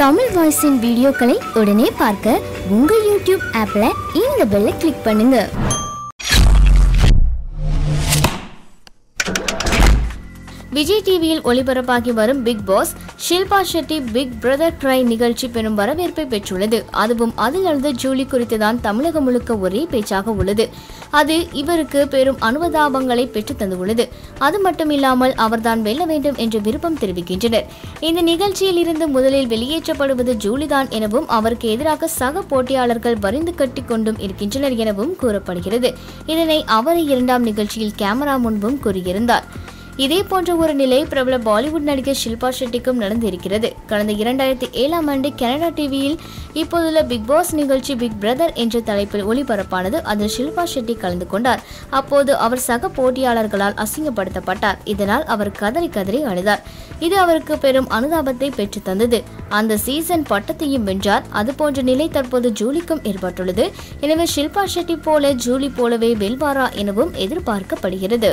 தமிழ் வாய்ஸின் வீடியோக்களை உடனே பார்க்க உங்கள் யூடியூப் ஆப்ல இந்த பெல்லை கிளிக் பண்ணுங்க. விஜய் டிவியில் ஒளிபரப்பாகி வரும் Bigg Boss Shilpa Shetty Big Brother try நிகழ்ச்சி பெரும் வரவேற்பை பெற்றுள்ளது. அதுவும் அதில் நடந்த ஜூலி குறித்துதான் தமிழகம் முழுக்க ஒரே பேச்சாக உள்ளது. அது இவருக்கு பெரும் அனுபதாபங்களை பெற்று தந்துள்ளது. அது மட்டுமில்லாமல் அவர்தான் வெல்ல வேண்டும் என்ற விருப்பம் தெரிவிக்கின்றனர். இந்த நிகழ்ச்சியில் இருந்து முதலில் வெளியேற்றப்படுவது ஜூலிதான் எனவும் அவருக்கு எதிராக சக போட்டியாளர்கள் வரிந்து கட்டி கொண்டும் இருக்கின்றனர் எனவும் கூறப்படுகிறது. இதனை அவரை இரண்டாம் நிகழ்ச்சியில் கேமரா முன்பும் கூறியிருந்தார். இதே போன்ற ஒரு நிலை பிரபல பாலிவுட் நடிகர் ஷில்பா ஷெட்டிக்கும் நடந்திருக்கிறது. கடந்த இரண்டாயிரத்தி ஏழாம் ஆண்டு கனடா டிவியில் இப்போதுள்ள பிக் பாஸ் நிகழ்ச்சி பிக் பிரதர் என்ற தலைப்பில் ஒளிபரப்பானது அதில் ஷில்பா ஷெட்டி கலந்து கொண்டார். அப்போது அவர் சக போட்டியாளர்களால் அசிங்கப்படுத்தப்பட்டார். இதனால் அவர் கதறி கதறி அழுதார். இது அவருக்கு பெரும் அனுதாபத்தை பெற்று தந்தது. அந்த சீசன் பட்டத்தையும் வென்றார். அதுபோன்ற நிலை தற்போது ஜூலிக்கும் ஏற்பட்டுள்ளது. எனவே ஷில்பா ஷெட்டி போல ஜூலி போலவே வெல்வாரா எனவும் எதிர்பார்க்கப்படுகிறது.